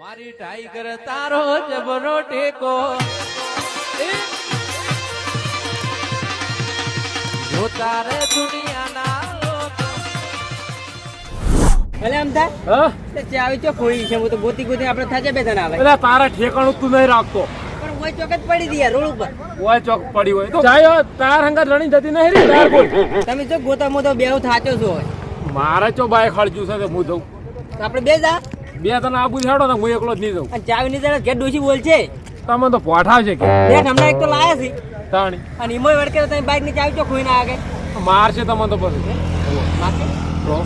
મારી ટાઈગર તારો જબરો ટેકો. જો તારે દુનિયાના ભલે હા? તો ચાવી ચો ખોઈ છે હું તો ગોતી ગોતી આપણે થાજે બે જણા આવે એટલે તારા ઠેકાણું તું નહીં રાખતો. પણ ઓય ચોક જ પડી દી રોડ ઉપર. ઓય ચોક પડી હોય. તો જાય તાર હંગા રણી જતી નહીં રી તાર બોલ તમે જો ગોતા મોતો બેહુ થાચો છો. મારે ચો બાય ખળજ્યું છે હું જઉં. આપણે બે જા. બે તને આબુ છાડો ને હું એકલો જ નહીં જાઉં. અને ચાવી ની જરા ઘેર ડોશી બોલ છે તમે તો પોઠા છે કે. બે હમણાં એક તો લાયા છે. તાણી. અને ઈમોય વડકે તમે બાઈકની ચાવી ખોઈ ના આગે. મારશે તમે તો પછી તો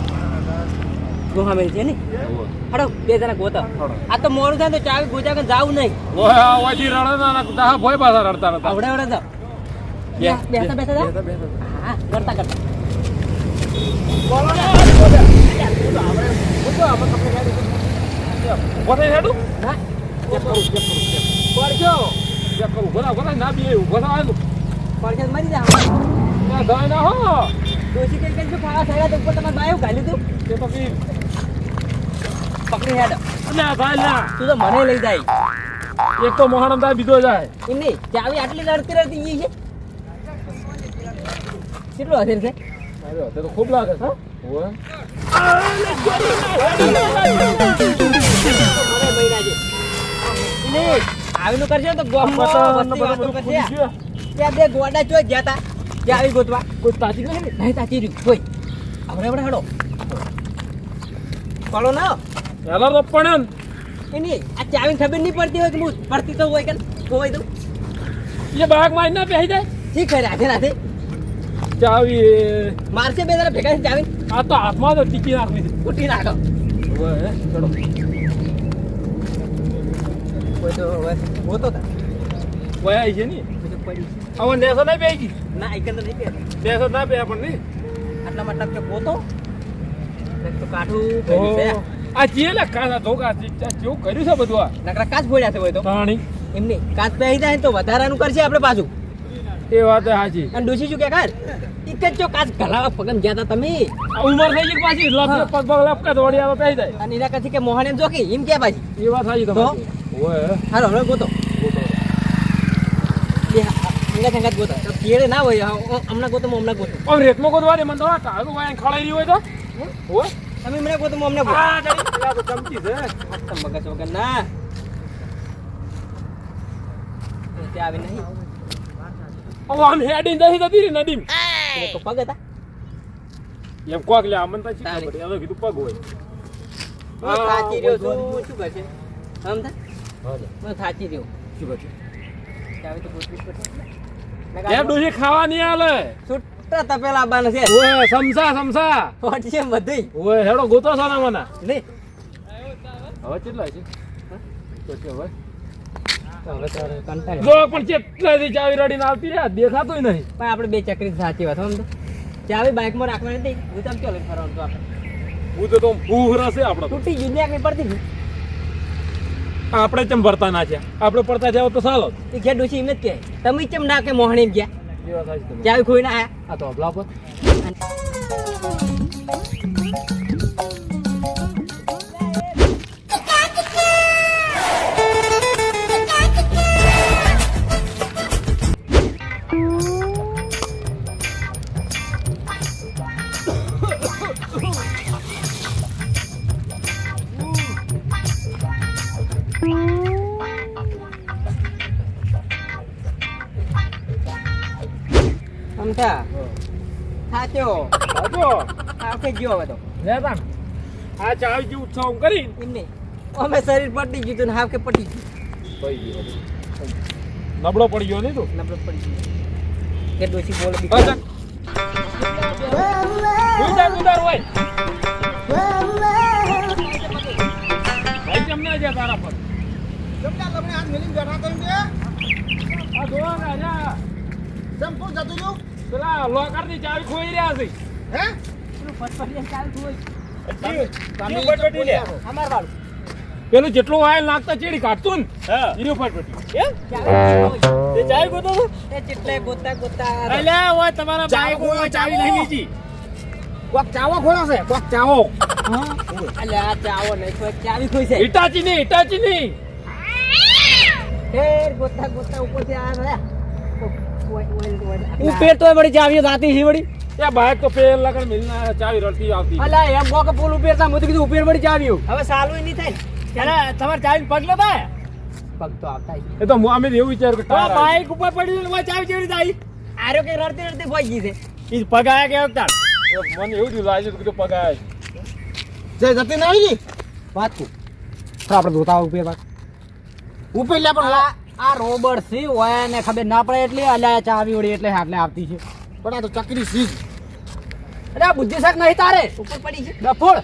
ગોહા મેલ છે ને? હડો બે જણા ગોતા આ તો મોડું થાય તો ચાવી ગોજા કે જાવ નહીં. ઓય ઓજી રડો ના ના દા ભોય પાછા રડતા રડતા. આવડે આવડે જાવ બે, બેસતા બોલો જાવ બેસતા, બેસતા. હા કરતા. કરતા ઊભો થઈ હેડું. હા ચેક કરું ચેક કરું ચેક પડજો. ચેક કરું ઊભો ઊભો ના બી ઊભો થા હાલ. પડશે તો મરી જા ના થાય ના હો. ડોશી કઈ કઈ શું ખાવા થયા તો ઉપર તમારે બાયું ગાલ્યું તું. તે બી પકડી હેડ. ના થાય ના. તું તો મને લઈ જાય. એક તો મોહણમ થાય બીજો જાય. એમ નહીં ચાવી આટલી રડતી રડતી ઈ છે? કેટલું હશે છે? અરે તો ખૂબ લાગે છે. હા? નહીં આવીનું કરશે તો ત્યાં બે ગોડા ચો ગયા તા ત્યાં આવી ગોતવા કોઈ તાચી કોઈ આપણે આપણે હડો ના એલા તો પણ એની આ ચાવીને ખબર નહીં પડતી હોય કે હું પડતી તો હોય કે હોય દઉં એ બાગમાં ના બેસી જાય હાથે નાથે ચાવી મારશે બે જરા ભેગા ચાવીને? આ તો હાથમાં તો ટીકી નાખવી ઉઠી નાખો. હવે ચડો. કોઈ તો હવે હોતો તા. ઓય આવી છે ને કોઈ તો. હવે નેસો નહીં બેસી ના એકંદર નહીં પહેરે નેસો ના બે પણ નહીં આટલા મતલબ કે પોતો? તો કાઠું આ જે લે કાના ધોકા જેવું કર્યું છે બધું આ. નકરા કાચ ફોડ્યા છે હોય તો પાણી એમ નહીં. કાચ પહેરી જાય તો વધારાનું કરશે આપણે પાછું. એ વાત સાચી. અને ડોસી શું કે કાચ કાચ પગમ ગયા તા તમે. ઉંમર થઈ ગઈ પાછી લપ. પગ દોડી આવે જાય. અને એના કે મોહન જોકી એમ કે પાછી. એ વાત સાચી તમારી. ઓય. હાલો હવે ગોતો. બે અંગા ગોતો. કેળે ના હોય હમણાં ગોતો હમણાં ગોતો. આમ રેતમાં ગોતવા દે મને તો ટાળું વાય ખળાઈ રહ્યું હોય તો. તમે હમણાં ગોતો હું હમણાં ગોતો. આ જરી ચમચી છે. મગજ વગર ના. ત્યાં આવી નહીં. આમ હેડી જઈ જતી રહી નદીમ. તો પગ હતા? એમ કોક લે આમન પછી. ખબર હવે કીધું પગ હોય. હું થાચી રહ્યો છું. શું કરશે? સમજા? હા હું થાચી રહ્યો. શું કરશે? ચાવી તો એ પડશે ડોસી ખાવા નહીં આલે. છૂટા તપેલા આવવાના છે. ઓય સમસા સમસા. હોટ બધી. ઓય હેડો ગોતો છો ને મને. નહીં. હવે કેટલા છે? તો કે હવે. જો પણ કેટલાથી ચાવી રડીને આવતી રહ્યા? દેખાતોય નહીં. પણ આપણે બે ચકરી સાચી વાત સમજો ચાવી બાઇકમાં રાખવાની હતી. હું ચાલ ચાલે ફરવાનું તો આપણે. હું તો તો ભૂખ રસે આપણે તૂટી ગયું ને પડતી આપણે ચમ ભરતા ના છે આપણે પડતા જાવ તો ચાલો. એ ઘેર ડોસી એમ જ કહે. તમે ચમ ના કે મોહણી ગયા. ચાવી ખોઈને આયા આ તો અબલા પર. સમજા? સાચો સાચો આવકે ગયો હવે તો. લેતા આ ચાવી જે ઉત્સવ કરી. એમ અમે શરીર પટી ગયું તું હાવ કે પટી ગયું. નબળો પડી ગયો નહીં તું? નબળો પડી ગયો. કે ડોસી બોલ બી. ગુદાર ગુદાર હોય ભાઈ. કેમ ના જાય તારા પર. આ જોવા ને લોકરની ચાવી ખોઈ રહ્યા? છે પેલું ફટફટિયા ની હોય ખોઈ રહ્યા લે. અમાર પેલું જેટલું વાયલ નાખતા ચેડી કાઢતું ને ઈરું ફટફટી. એમ? ચાવી હોય. ગોતો જેટલે ગોતા ગોતા અલ્યા ઓય તમારા બાઈક ચાવી. નહીં કોક ચાવો ખોયો છે કોક ચાવો. અલ્યા ચાવો નહીં ચાવી ખોઈ છે ઇટાચી ની ઇટાચી ની ફેર ગોતા ગોતા ઉપરથી આ રહ્યા. ઉપર તો બડી ચાવી જાતી હી બડી એ બાઈક તો પેલ લગન મિલના ચાવી રડતી આવતી. અલા એમ બોક પુલ ઉપર તા મું તો કીધું ઉપર બડી ચાવીઓ હવે સાલું નહીં થાય. ત્યારે તમારે ચાવી પગ લેતા પગ તો આવતા એ તો અમે એવું વિચાર કે બાઈક ઉપર પડી ને ચાવી કેવી જાય આરો કે રડતી રડતી ભાઈ ગઈ છે. ઈ પગ આયા કે આવતા મને એવું થયું લાગ્યું કે પગ આયા જય જે જતી ના આવી ગઈ? વાત કુ આપણે ધોતા ઉપર વાત. ઉપર લે પણ આ રોબર સી હોય ને ખબર ના પડે એટલે અલ્યા ચાવી ઓડી એટલે હાટલે આવતી છે. પણ આ તો ચકરી સી અરે બુદ્ધિ શાક નહીં તારે? ઉપર પડી છે. ડફોળ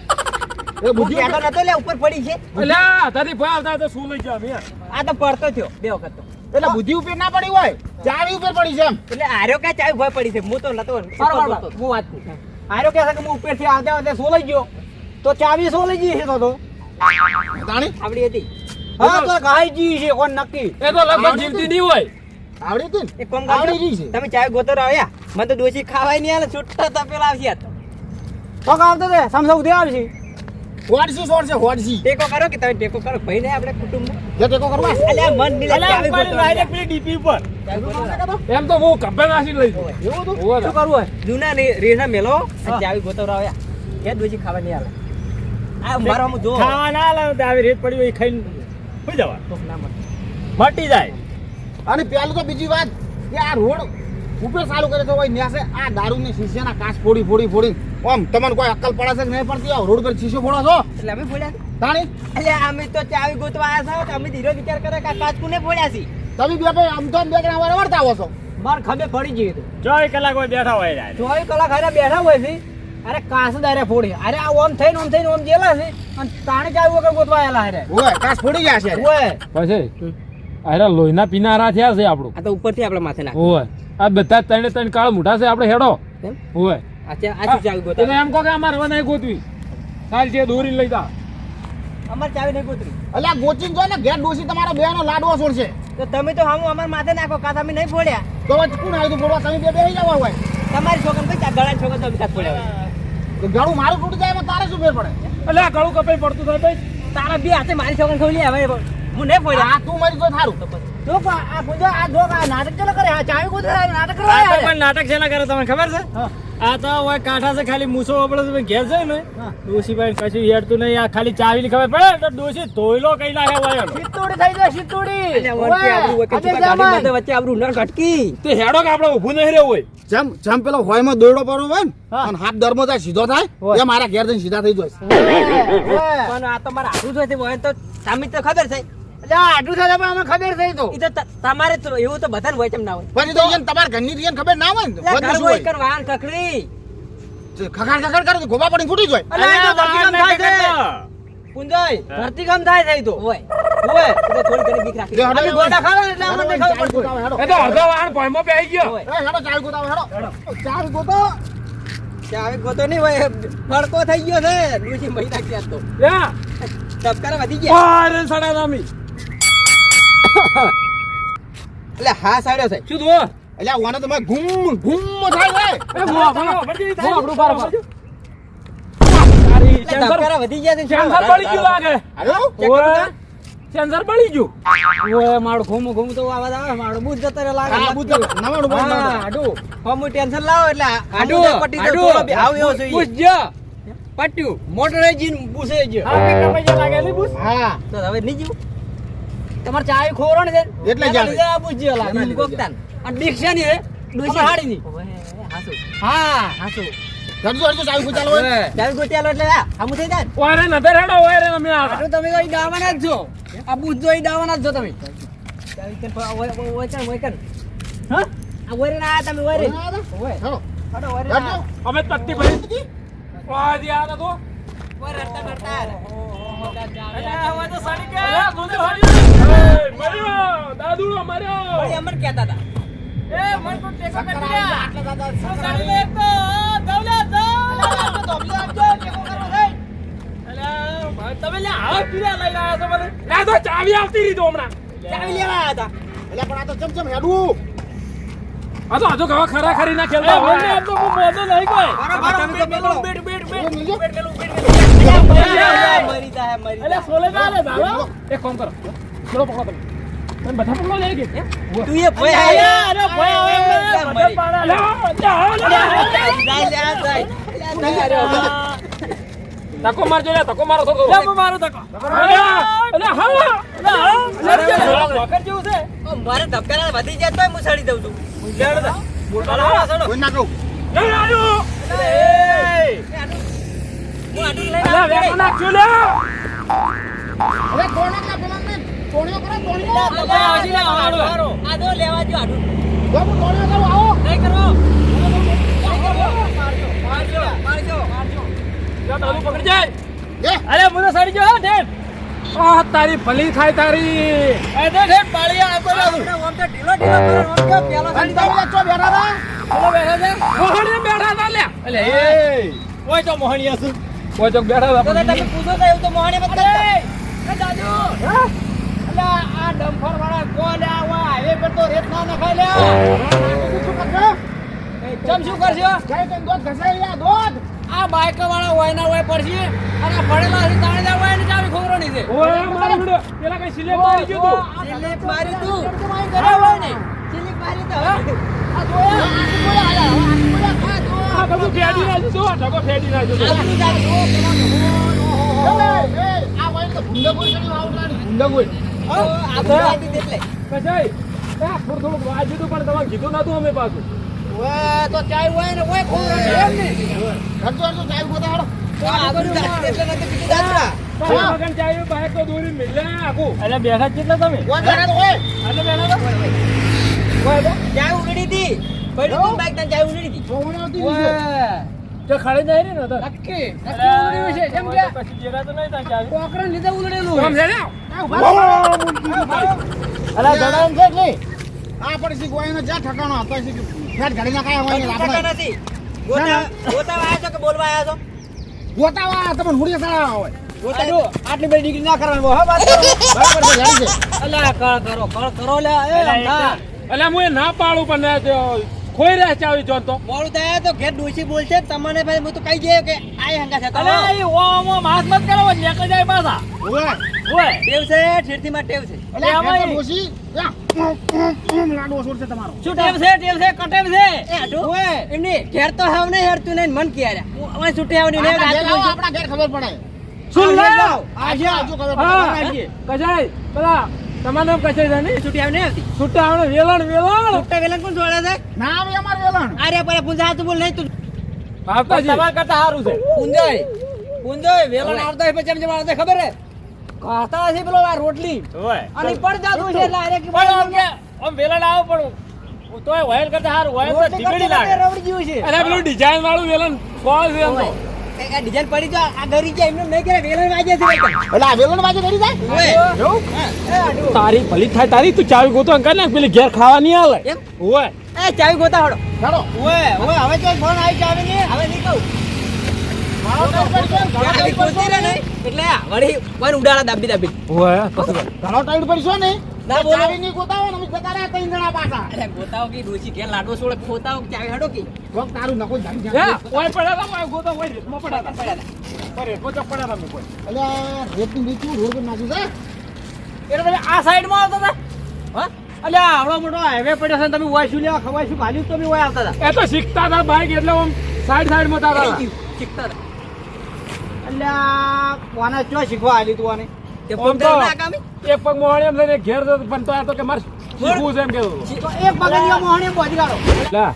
એ બુદ્ધિ કહેતો નતો લે ઉપર પડી છે. અલ્યા તારી ભાઈ આવતા તો શું લઈ જા મેં? આ તો પડતો થયો બે વખત તો. એટલે બુદ્ધિ ઉપર ના પડી હોય? ચાવી ઉપર પડી છે એમ. એટલે આર્યો કે ચાવી ભય પડી છે? હું તો નતો બરાબર હું વાત આર્યો કે છે કે હું ઉપરથી આવતે એટલે સો લઈ ગયો? તો ચાવી શું લઈ ગઈ છે તો તો? જાણી આવડી હતી. હા તો ગાય જી છે કોણ નક્કી? એ તો લગભગ જીવતી નહીં હોય. આવડી હતી ને? એક કામ આવડી છે. તમે ચાવી ગોતર આવ્યા? મને તો ડોસી ખાવાય નહીં આલે છૂટતા તા આવશે તો. આવતો દે સમસા ઉધે આવશે હોડસી સોડ છે હોડસી ટેકો કરો કે તમે ટેકો કરો? ભાઈ ને આપણે કુટુંબ જે ટેકો કરવા. અલ્યા મન મિલે ચાવી ગોતો ડાયરેક્ટ પેલી ડીપી ઉપર. એમ તો હું કબ્બે નાસી લઈ એવું તો શું કરવું હોય? જૂના રે- રેસા મેલો ચાવી ચાવી ગોતવરાવ્યા કે ડોસી ખાવા નહીં આલે? આ મારો આમ જો. ખાવા ના લાવે તો આવી રેત પડી હોય એ ખાઈને હોઈ જવા. મટી જાય. અને પેલું તો બીજી વાત કે આ રોડ ઉપર ચાલુ કરે તો હોય ન્યાસે આ દારૂ ને શીશાના કાચ ફોડી ફોડી ફોડી. આમ તમને કોઈ અક્કલ પડે છે કે નહીં પડતી? આ રોડ પર શીશો ફોડો છો. એટલે અમે ફોડ્યા. તાણી? એટલે અમે તો ચાવી ગોતવા આવ્યા છો તો અમે ધીરો વિચાર કરે કે કાચ કાચકુને ફોડ્યા છે? તમે બે ભાઈ આમ તો બે વાર વળતા આવો છો. માર ખભે પડી ગઈ તો ચોવીસ કલાક હોય બેઠા હોય જાય ચોવીસ કલાક હારે બેઠા હોય છે. અરે કાસ દારે ફોડી. અરે આ ઓમ થઈને ઓમ થઈને ઓમ જેલા છે. અને તાણે ચાવી વગર ગોતવા આયેલા હારે ઓય કાસ ફોડી ગયા છે ઓય. પછી? અરે લોહીના પીનારા થયા છે આપણું. આ તો ઉપરથી આપણે માથે નાખ. ઓય. આ બધા ત્રણે ત્રણ કાળ મોટા છે આપણે હેડો. એમ ઓય. આ ચા- આ શું ચાવી ગોતા એમ કહો કે અમારે હવે નહીં ગોતવી. કાલ જે દોરી લઈ જા. અમાર ચાવી નહીં ગોતરી અલ્યા ગોચીન જો ને ઘેર ડોસી તમારા બેનો લાડવો છોડશે. તો તમે તો હામું અમાર માથે નાખો કાં તમે નહીં ફોડ્યા? તો કોણ આવ્યું ફોડવા? તમે બે બે જવા હોય તમારી છોકરા કઈ ગળા છોકરા તો વિકાસ ફોડ્યા ગળું મારું તૂટી જાય એમાં તારે શું ફેર પડે? એટલે આ ગળું કપાઈ પડતું થાય ભાઈ. તારા બે હાથે મારી છોકરા ખોલી આવે હું નહીં ફોડ્યા આ તું મારી કોઈ થારું તો આ પૂજા આ જો આ નાટક ચલો કરે? આ ચાવી ગોતરા નાટક કરો આ તો યાર. પણ નાટક શેના કરે તમને ખબર છે? હા. આ તો હોય કાંઠા છે ખાલી મૂસો વપડે છે ઘેર છે ને હા. ડોશીભાઈ કશું હેડતું નહીં આ ખાલી ચાવી ખબર પડે તો ડોશી ધોઈલો કઈ નાખે હોય એનો. થઈ જાય સિત્તોડી વચ્ચે આપણું વચ્ચે આજે છુપા ગાડી જમાન. બધે વચ્ચે આબરૂ ન ઘટકી તે હેડો કે આપણે ઊભું નહીં રહેવું હોય જેમ જેમ પેલો હોયમાં દોયડો પડો હોય ને. અને હાથ દરમો જાય સીધો થાય એ મારા ઘેર જઈને સીધા થઈ જાય. પણ આ તો મારે આવું જ હોય તો સામી તો ખબર છે આ આટલું થાય પણ અમે ખબર થઈ તો. ઈ તો તમારે એવું તો બધાને હોય તેમ ના હોય. પછી તો એને ઘરની રીયન ખબર ના હોય ને ઘર હોય? કર વાહન કકડી ખખાડ ખખાડ કરે તો ગોબા પડીને ફૂટી જાય અલ્યા, આ તો અલ્યા, થાય છે. કરતો. પુંજાઈ થાય થઈ તો. હોય. ઓય. તો થોડી ઘણી બીક રાખી. અમે હેડો, ખાવા એટલે અમને ખબર પડતી. એ તો અડધો વાહન પોઈમાં બેસી ગયો. એ હેડો, ચાલ ગોતાવો, હેડો. ચાલ ગોતો. ચાવી ગોતો નહીં હોય ફડકો થઈ ગયો છે. ડૂસી મહિના ગયા તો. ટપકારા વધી ગયા. સડા નામી. એટલે હા સાડ્યો છે શું થયું? એટલે ઓને તો મેં ઘૂમ ગુમ થાય હોય. એ થાય. આપણું બાર બાર. સેન્સર- વધી ગયા છે સેન્સર બળી ગયું લાગે આવ્યો? સેન્સર બળી ગયું ઓય, મારું ઘૂમું ઘૂમું તો અવાજ આવે મારું બુજ જતો રહે લાગે બૂજ નવાણું બોલ. આડું. હમું ટેન્શન લાવો એટલે આડું, તો આડું. આવ એવો જોઈએ. પટ્યું બુસે જ બુસ? હા તો હવે નહીં જીવું તમારે ચાવી ખોરણ છે? એટલે જ એના આવે. લીધે આ બુજ્ય લાગે એના લીધે. કોકતાન. અને દીક્ષા ની ડોસી હાડી ની હાસુ. હા. હાસુ. ચાવી ગોચાલો ચાવી એટલે થઈ જાય ને. અમે આ- તમે કઈ દાવાના જ છો. આ બુજ્જો ઈ દાવાના જ છો તમે. ચાવી કે. હા? આ ના તમે. ઓય. હેડો. અમે ભરી. જી તો રડતા રડતા. આયા. અલ્યા, દોજો હારી. એ, મર્યો, દાદુડો મર્યો. વળી અમર કહેતા હતા અલ્યા, તમે લ્યા હાથ પીરા લઈને આવ્યા છો મને. લ્યા, તો ચાવી આવતી રહી તો હમણાં ચાવી લેવા આયા હતા એટલે પણ આ તો ચમચમ ચમ હેડવું. આ તો હજુ ઘવા ખરા ખરી ના ખેલતા મને હોય એમ તો હું મોઢું નહીં કોઈ બેટ બેટ બેટ બેટ બેટ બેટ બેટ મિલજો. મરી જાય મરી એટલે સોલે ના લે દાદા એક કામ કરો ચલો પકડો તમે તમે બધા પકડો લે કે તું એ ભય આયા અરે ભાઈ હવે મરી. લે. જાય લે જાય ધક્કો મારજો લે ધક્કો મારો થોડો લે, મારો ધક્કો. અરે અરે હા અરે, હા. અરે, જેવું છે મારે ધબકારા વધી જાય તોય હું સડી દઉં છું બોલો, સડો. કોઈ ના કહું. લે આજો હું આટલું લઈને લે આવું વેકો નાખ્યો લે અરે કોણે કે પેલાને ટોણીઓ કરો, ટોણીઓ. આ ભાઈ આવશે આડો. આડો લેવા દ્યો, આડો. જો હું ટોણીઓ આવો. નહીં કરવો. નહીં કરવો. મારજો, મારજો. જા તારું પકડી જાય એ, અરે હું સડી ગયો હો, ઠેઠ. તારી ભલી થાય તારી એ લે તું. તો ઢીલો ઢીલો કરે, આમ તો પેલો. બેઠા? પેલો બેઠો છે મોહણીએ બેઠા લે એટલે એ ઓય તો મોહણીયા છું કોઈ ચોક બેઠા હતા? તમે પૂછો તો એવું તો મોહણે મત કરતા. દાદુ! અલા આ ડમ્ફર વાળા કોલે આવા હાઈવે પર તો રેત ના નખાઈ લે શું કરશો? ચમ શું કરશો? કઈ કઈ દોત ઘસાઈ લે દોત. આ બાઈક વાળા હોય ના હોય પડશે. અને આ પડેલા છે તાણે જાવ હોય ને ચાવી ખોરવાની છે. ઓય મારી વિડિયો પેલા કઈ સિલેક્ટ મારી ગયો તું? સિલીપ મારી તું. કરે હોય ને. સિલીપ મારી તો. આ જોયા? આ બોલા આ તું આ ઢગો ફેડી નાખ્યો નતું અમે પાછું તો હોય ને હોય ખોરવાની એમ ને હરજો, હરજો, ચાવી ગોતા હાલો. તો આટલું જ આવ્યું એટલે નતું કીધું દાદરા. તારા મગન ચાલ્યું બાઈક તો દોરી મિલે આખું એટલે બેઠા કેટલા તમે તો તો ચાય હતી. પડ્યું તું બાઈક તને ચાય ઉલડી હતી. તે ખડે નહીં ને તો? નક્કી નક્કી ઉલડ્યું છે જેમ કે પછી દેખાતું નહીં તાર ચાવી. લીધે ઉલડેલું આમ છે ને? અલા આ પણ જ્યાં ઠકાણો હતો ફેટ ઘડી ના હોય નથી. ગોતા ગોતા આયા છો કે બોલવા આયા છો? ગોતાવા તમને હુડીએ સારા હોય. આટલી બધી ડિગ્રી ના કરવાની હો બરાબર છે જાણી કળ કરો કળ કરો લે એ અલ્યા હું એ ના પાડું પણ ખોઈ રહ્યા ચાવી જોન તો. મોડું થાય તો ઘેર ડોસી બોલશે તમને ભાઈ હું તો કહી ગયો કે આય હંગા છે અરે એ ઓ હાથ મત કરો નીકળી જાય પાછા. ઓય ઓય ટેવ છે ઠેરથી માં ટેવ છે. એટલે આ ડોસી તમારો. શું છે છે છે? એ હાટું? એમની ઘેર તો હાવ નહીં હેરતું નહીં મન ક્યારે હવે છૂટી આવની આપણા ઘેર આવો, ખબર પડે. શું. આજે આજુ ખબર પડે. પેલા તમારું નામ કશે છે ને છૂટી આવી નહીં આવતી છૂટા આવડે વેલણ વેલણ. છૂટા વેલણ કોણ જોડે છે? નામ આવે અમાર વેલણ. આરે પર પૂંજા હાથ બોલ નહીં તું આવતાજી તમાર કરતા સારું છે. પૂંજાય. પૂંજાય વેલણ આવતા હોય પછી એમ જવા આવતા ખબર હે ખાતા છે પેલો આ રોટલી. હોય અને પર જાતું છે એટલે અરે કે પણ આમ કે આમ વેલણ આવો પણ તોય વાયર કરતા સારું વહેલ તો રોટલી લાગે. રવડી ગયું છે. અરે પેલું ડિઝાઇન વાળું વેલણ ફળ છે એમ તો. ડિઝાઇન પડી તો આ ગરી જાય એમને નહીં કરે વેલણ વાગે છે એટલે આ વેલણ બાજુ કરી જાય? ઓય. એ હાટું. તારી ભલી થાય તારી તું ચાવી ગોતો અંકલ ને પેલી ઘેર ખાવા નહીં હાલે. એમ? ઓય. એ ચાવી ગોતા હડો. ચાલો ઓય ઓય હવે તો ફોન આવી ચાવી ને હવે નહીં કહું. એટલે વળી ઉડાડા દાબી દાબી. ઘણો ટાઈટ પડશો ને ના બોલો. ગોતાવો ને અમે ત્રણ જણા પાછા. અરે ગોતાઓ કે ડોશી ઘેર લાડવો સોળે ખોતાઓ ચાવી હડો કે? કોક તારું નકો જાણી હે ઓય પડ્યા તા ઓય ગોતો ઓય રેતમાં પડ્યા તા પર રેતમાં ચોક પડ્યા કોઈ. એટલે આ રેતની નીચું રોડ પર નાખ્યું છે એટલે પછી આ સાઈડમાં આવતા હતા? હા? અલ્યા આવડો મોટો હાઈવે પડ્યો છે તમે ઓય શું લેવા ખવાય શું ભાલ્યું તો બી ઓય આવતા હતા. એ તો શીખતા હતા બાઈક એટલે આમ સાઈડ સાઈડમાં તારા. શીખતા હતા. અલ્યા કોના ચો શીખવા આલી તું આને? તે તો ના કામી? એક પગ મોહણી એમ લઈને ઘેર જતો પણ તો આ તો કે મારે શીખવું છે એમ કેતો તો એક પગડિયો મોહણી કાઢો લા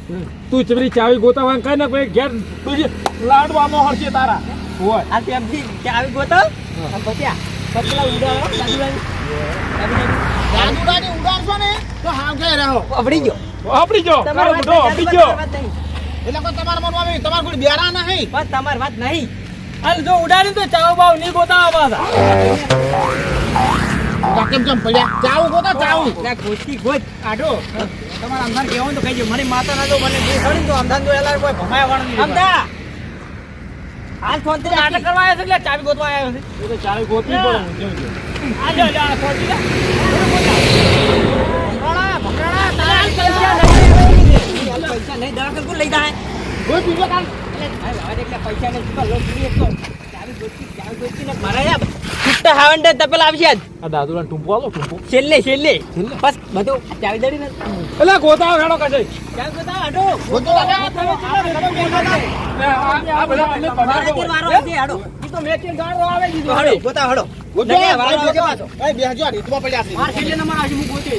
તું ચબરી ચાવી ગોતાવા કઈ ના કોઈ ઘેર તું લાડવા મોહર છે તારા. હોય. આ તેમથી ચાવી ગોતાવ અને પછી આ પતલા ઉડા દાદુ દાદુ ઉડાડશો ને તો હાવ રહો અવડી ગયો. તમારી નહીં, ગયો. એટલે કોઈ તમારા મનમાં આવી તમારે કોઈ બેરા નહીં. બસ તમારી વાત નહીં. અને જો ઉડાડી તો ચાવ બાવ નહીં ગોતાવા પાછા. તો કેમ કેમ પડ્યા ચાવું ગોતો ચાવું ના ગોચી આડો. તમારા અંધાર કહેવાનું તો કહીજો. મને માતા ના દો મને બે સડી તો અંધાર જો એલા કોઈ ભમાયા વાળા નહીં અમદા હાલ ફોનથી નાટક કરવા આવ્યા છે એટલે ચાવી ગોતવા આવ્યો છે. એ તો ચાવી ગોતવી પડે આ જો લે આ ખોટી લે ભકરાણા ભકરાણા તારા હાલ પૈસા નહીં પૈસા નહીં દવા કોણ લઈ જાય. કોઈ બીજો કામ એટલે પૈસા નહીં શું લોન જોઈએ તો ચાવી ગોચી ચાવી ગોચી ને મારા યાર છૂટા હાવંડે તપેલ આવશે આજ આ દાદુલાને ટૂંપો આલો ટૂંપો. છેલ્લે છેલ્લે. બસ બધું ચાવી દડી ને. એટલે ગોતા હેડો કશે ચાવી બતાવ આડો ગોતો. આ બધા એટલે મારા વારો આવશે આડો ઈ તો મેચિંગ ગાળો આવે દીધો. હાડો. ગોતા હાડો. ગોતો. નહીં, લાગે. વાળો ભાઈ, આવશે પાછો. એ બેહજો, આ રીતમાં પડ્યા છે. માર છેલ્લે નંબર આવશે હું ગોતી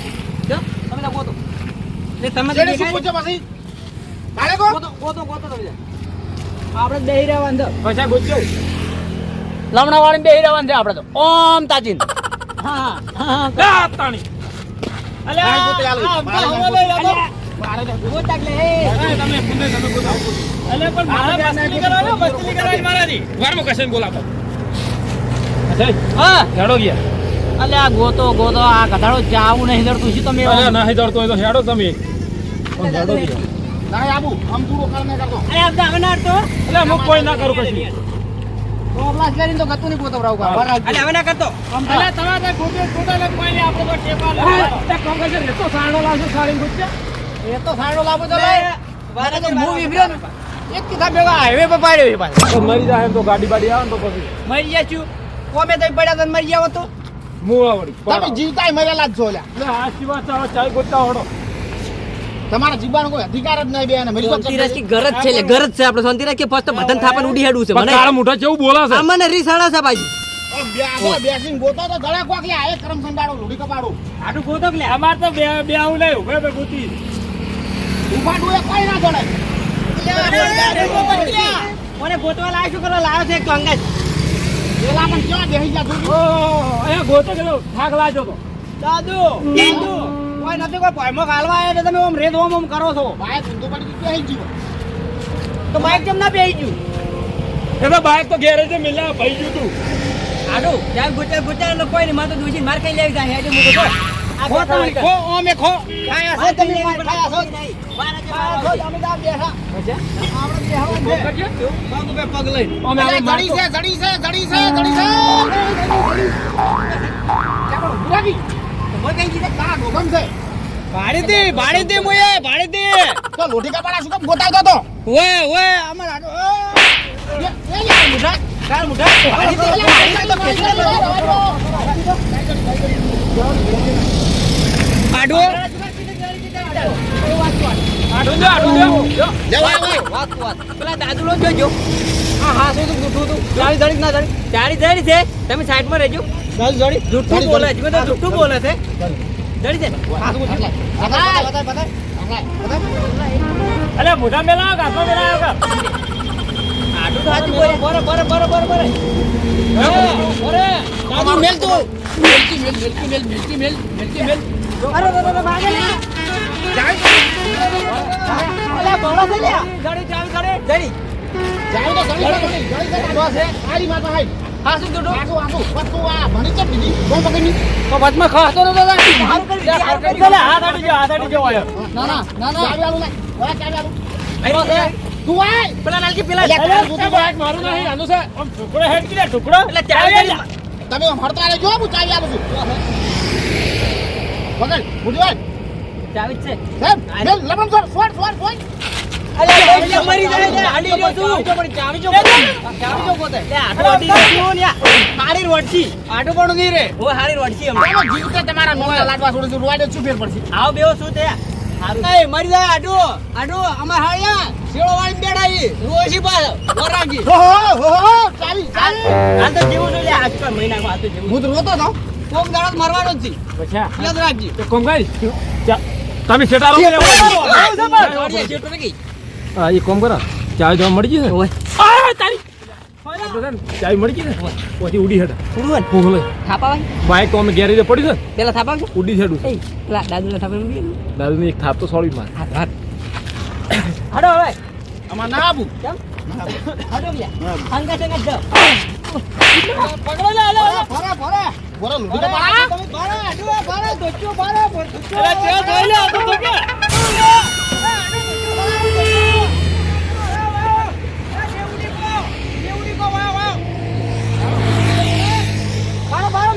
જો તમે ગોતો. શું દેખાય પૂછે પછી? ગોતો ગોતો ગોતો તમે. આપણે બેહી રહેવા અંદર. પૈસા ગોત્યો લમણા વાળી બે રહેવાનું છે આપણે તો. ઓમ તાજીન. હા. હા. આ તાણી અલ્યા આ ગોતે. ગોતા આ કથાળો ચાવું નહીં ધરતું શું તમે અરે ના હોય તો હેડો તમે. હેડો આબુ. આમ દૂરો કર ને કરતો. અરે આપણે ના તો એટલે હું કોઈ ના કરું કશું. પ્રોબ્લાસ કરીને તો ગતું નહીં ગોતો રાવ કા અરે હવે ના કરતો. અલ્યા તમે તો ગોતો ગોતો એટલે કોઈ આપણે તો ટેપા લે એ તો સાંડો લાવશે સાડી ગુચ્ચા એ તો સાડો લાવો તો લે વારે તો હું વિભ્યો ને. એક કીધા ભેગા હાઈવે પર પાડ્યો એ પાછો. તો મરી જાય તો ગાડી બાડી આવે ને તો પછી. મરી જાય છું. કોમે તો પડ્યા તો મરી જાવ તો. મુવા વળી તમે જીવતા મરેલા જ છો લ્યા. આ સિવા ચાલો ગોતા હડો તમારા જીવવાનો કોઈ અધિકાર જ નહીં બે અને મિલકત શાંતિ રાખી ઘર છે એટલે ઘર છે આપણે. શાંતિ રાખીએ ફર્સ્ટ બટન થાપન ઉડી હેડું છે. મને કાળા મોઢા કેવું બોલા છે? અમને રીસાડા છે બાજી ઓ, બે આગળ બેસીને ગોતો તો ગળે કોક લે. આ એક કરમ સંડાડો લોઢી કપાડો. ગોતો કે અમાર તો બે બે આવું નહીં. ઉભે બે ગોતી કોઈ ના જોડે મને ગોતવા લાવ્યો શું કરવા? લાવ્યો છે એક પેલા પણ ક્યાં બેસી ગયા? ઓ અહીંયા ગોતો થાક લાજો તો. દાદુ દાદુ. કોઈ નથી કોઈ પોઈમો ખાલવા આવ્યા તમે ઓમ રેત ઓમ ઓમ કરો છો? બાય ઊંધો પડી ગયું, બેહી ગયું. તો બાઈક કેમ ના બેહી ગયું? એ તો બાઈક તો ગેરેજે મિલ્યા ભાઈ ગયું તું. આડો ત્યાં ગોચા ગોચા એટલે કોઈ નહીં મારે તો દૂષિત માર ખાઈ લેવી જાય હેડે મુકો આ ખો તમે ખો ઓમે ખો ખાયા છો તમે માર ખાયા છો? નહીં. છો તમે તો આ બેઠા. આપણે બેહવા દે. પગ બે પગ લઈને અમે અરે, આવું જડી છે. જડી છે. જડી છે. જડી છે. ભાડી દે ભાડી દે મુયે ભાડી દે તો લોઢી કપાડા શું કામ ગોતાવતો હતો? ઓએ ઓએ અમાર આડો એ, એ મુઢા. કાલ મુઢા ભાડી દે, ભાડી દે, ભાડી આડો આડું દે આડું દે જવા, જવા. વાત વાત. પેલા દાદુ લો જોજો. હા હા શું તું તું તું ગાડી જડી ના જડી ચારી જડી છે. તમે સાઈડમાં રહેજો. ગાડી જડી જૂઠું બોલે. છે. મેં જૂઠું બોલે છે. જડી. અલે મોઢા મેલા મેલા આવ્યો આટું તો સાચું બોલે બરે બરે બરે બરે. અરે મેલ તું. મેલકી મેલ મેલકી મેલ મેલકી મેલ મેલકી મેલ. અરે અરે અરે ભાગે લે. અલા બોલો છે લે ગાડી ચાવી ગાડી જડી જાવ તો છે, આરી માં હાઈ. હા શું તું આસુ, આસુ. પણ આ ભણી કેમ દીધી? કોણ પકડી? તો વચમાં ખાતો દાદા કરી. ચાલે હાથ આડી જો હાથ આડી જો આયો ના, ના, ના, ના. ચાવી આલું લાય. ચાવી આલું. આઈ છે. તું આય. પેલા લાલકી પેલા અલ્યા, એટલે તારું જુદું બાઈક મારું નહીં આનું છે આમ ટુકડો હેડ કે ટુકડો ચાવી તમે આમ હડતા રહેજો, હું ચાવી આલું છું. પકડ, ઉઠી વાળ. ચાવી જ છે સાહેબ, મેલ, લબડમ છોડ, છોડ, છોડ, છોડ. અલ્યા ચાવી મરી જાય તું આટો તું આટો ચાલો, તે અમાર હાળિયા શેળો વાળી બેડાઈ રોશી પાછો વરાગી હો, હો, ચાલી ચાવી. હાલ તો જેવું છું આજકાલ મહિનામાં હાલ તો જેવું હું તો રોતો હતો. કોક દાડો મારવાનો જ છે પછી યાદ રાખજી તો કોમ ગાઈ તમે સેટા હા એ કોમ કરો ચાય જવા મળી ગઈ ઓય. છે આ તારી! ચાય મળી ગઈ ને પછી ઉડી હેડ થોડું હોય ને. ભૂગલે થાપાવાય? બાઈક તો અમે ગેરેજે પડી છે ને, પેલા થાપા ઉડી હેડું પેલા દાદુના થાપા મૂકી દે. દાદુ એક થાપ તો સોળી માર. હાથ. હાડો હવે. અમાર ના આબુ કેમ? હાડો લ્યા. હંગાત હંગાત જાઓ. પકડો લે લે ભરા ભરા. ભરા બોલો, લોઢી ભરા ભરા ભરા દોચ્યો ભરા દોચ્યો અરે તે જોઈ લે આ તો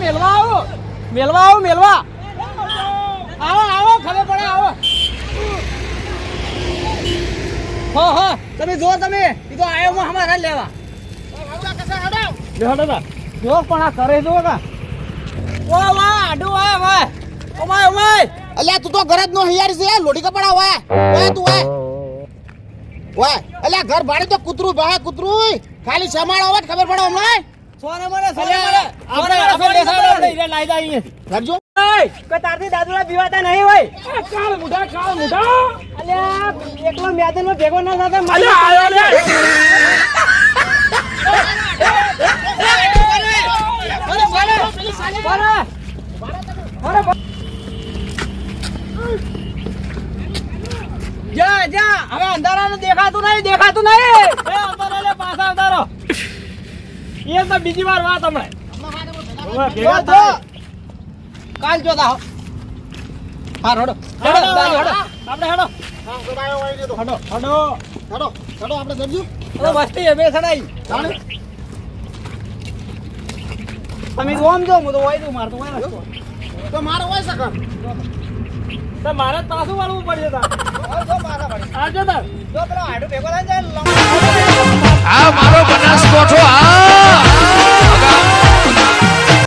મેલવા આવો. મેળવા આવો મેળવા આવો આવો, ખબર પડે, આવો. હો હો, તમે જો તમે. એ તો આયો હું અમારા લેવા. હવડા કસા હડો લે હડો તા. જો પણ આ કરે જો કા. ઓ વાહ આડો વાહ વાહ ઓમાય ઓમાય અલ્યા, તું તો ઘર જ નો હિયાર છે લોડી કપડા વાય ઓય તું વાય ઓય અલ્યા, ઘર ભાડે તો કૂતરું ભાઈ કૂતરું. ખાલી સમાળ આવત ખબર પડે હમણાં. એકલો મેદાનમાં ભેગો ના થતા અલ્યા, આયો લે. જા જા. હવે અંધારાનું દેખાતું નહીં દેખાતું નહીં. પાછા અંધારો. એ તો બીજી વાર વાત હમણાં. ભેગા જો, થાય. કાલ જોતા હો હા રડો રડો. રડો આપણે હેડો. હા ગબાયો વાય ને તો હડો, હડો. હડો હડો આપણે દરજુ અરે મસ્તી હવે સડાઈ જાણે. તમે ઓમ જો હું તો હોય દઉં મારતો વાઈ તો મારો હોય સકર તો મારે તાસુ વાળવું પડશે તા જો મારા ભાઈ. આવજો તા જો પેલો હાડું ભેગો થાય જાય આ મારો